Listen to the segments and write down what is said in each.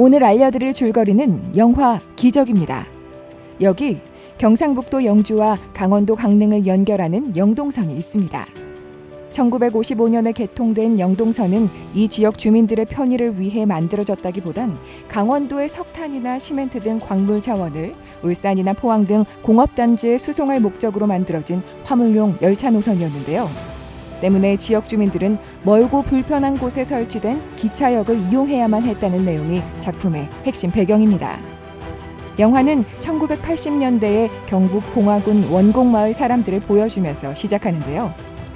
오늘 알려드릴 줄거리는 영화 기적입니다. 여기 경상북도 영주와 강원도 강릉을 연결하는 영동선이 있습니다. 1955년에 개통된 영동선은 이 지역 주민들의 편의를 위해 만들어졌다기보단 강원도의 석탄이나 시멘트 등 광물 자원을 울산이나 포항 등 공업단지에 수송할 목적으로 만들어진 화물용 열차 노선이었는데요. 때문에 지역 주민들은 멀고 불편한 곳에 설치된 기차역을 이용해야만 했다는 내용이 작품의 핵심 배경입니다. 영화는 1980년대에 경북 봉화군 원곡마을 사람들을 보여주면서 시작하는데요.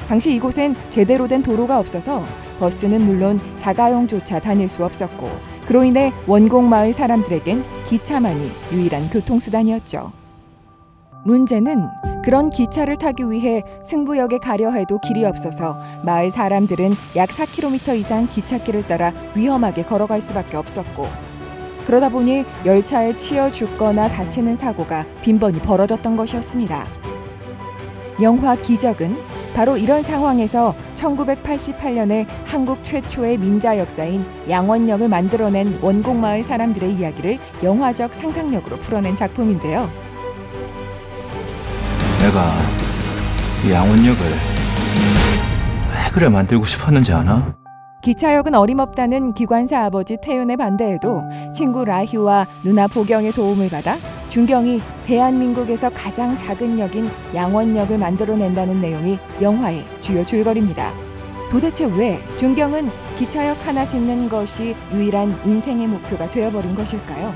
당시 이곳엔 제대로 된 도로가 없어서 버스는 물론 자가용조차 다닐 수 없었고 그로 인해 원곡마을 사람들에겐 기차만이 유일한 교통수단이었죠. 문제는 그런 기차를 타기 위해 승부역에 가려 해도 길이 없어서 마을 사람들은 약 4km 이상 기찻길을 따라 위험하게 걸어갈 수밖에 없었고 그러다 보니 열차에 치여 죽거나 다치는 사고가 빈번히 벌어졌던 것이었습니다. 영화 기적은 바로 이런 상황에서 1988년에 한국 최초의 민자 역사인 양원역을 만들어낸 원곡마을 사람들의 이야기를 영화적 상상력으로 풀어낸 작품인데요. 내가 이 양원역을 왜 그래 만들고 싶었는지 아나? 기차역은 어림없다는 기관사 아버지 태윤의 반대에도 친구 라휴와 누나 보경의 도움을 받아 준경이 대한민국에서 가장 작은 역인 양원역을 만들어낸다는 내용이 영화의 주요 줄거리입니다. 도대체 왜 준경은 기차역 하나 짓는 것이 유일한 인생의 목표가 되어버린 것일까요?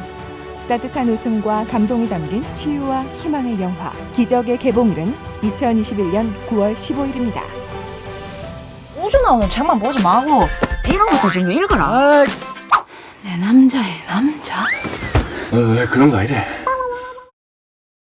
따뜻한 웃음과 감동이 담긴 치유와 희망의 영화 기적의 개봉일은 2021년 9월 15일입니다. 우주 나오는 책만 보지 말고 이런 것도 좀 읽어라. 아, 내 남자의 남자. 어, 왜 그런 거 아니래?